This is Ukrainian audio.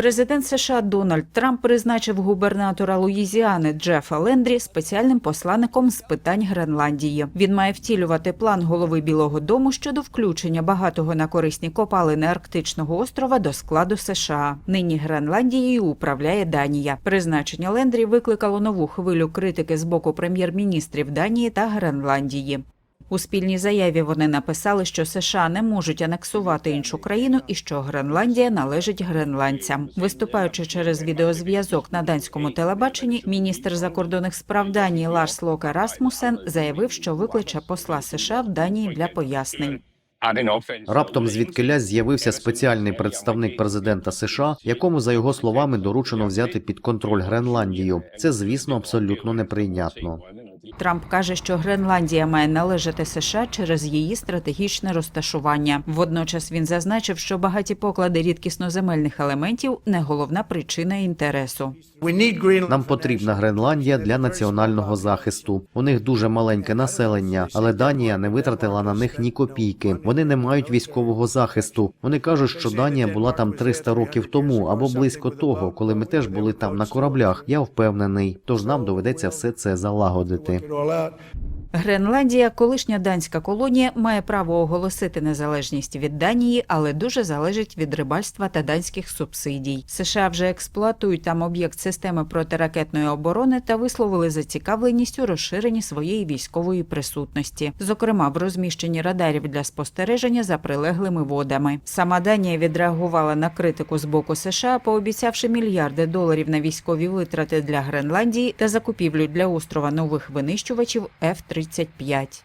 Президент США Дональд Трамп призначив губернатора Луїзіани Джефа Лендрі спеціальним посланником з питань Гренландії. Він має втілювати план голови Білого Дому щодо включення багатого на корисні копалини Арктичного острова до складу США. Нині Гренландією управляє Данія. Призначення Лендрі викликало нову хвилю критики з боку прем'єр-міністрів Данії та Гренландії. У спільній заяві вони написали, що США не можуть анексувати іншу країну і що Гренландія належить гренландцям. Виступаючи через відеозв'язок на данському телебаченні, міністр закордонних справ Данії Ларс Локе Расмусен заявив, що викличе посла США в Данії для пояснень. Раптом звідкиля з'явився спеціальний представник президента США, якому, за його словами, доручено взяти під контроль Гренландію. Це, звісно, абсолютно неприйнятно. Трамп каже, що Гренландія має належати США через її стратегічне розташування. Водночас він зазначив, що багаті поклади рідкісноземельних елементів не головна причина інтересу. Нам потрібна Гренландія для національного захисту. У них дуже маленьке населення, але Данія не витратила на них ні копійки. Вони не мають військового захисту. Вони кажуть, що Данія була там 300 років тому або близько того, коли ми теж були там на кораблях. Я впевнений. Тож нам доведеться все це залагодити. it all out. Гренландія, колишня данська колонія, має право оголосити незалежність від Данії, але дуже залежить від рибальства та данських субсидій. США вже експлуатують там об'єкт системи протиракетної оборони та висловили зацікавленість у розширенні своєї військової присутності, зокрема в розміщенні радарів для спостереження за прилеглими водами. Сама Данія відреагувала на критику з боку США, пообіцявши мільярди доларів на військові витрати для Гренландії та закупівлю для острова нових винищувачів F-35.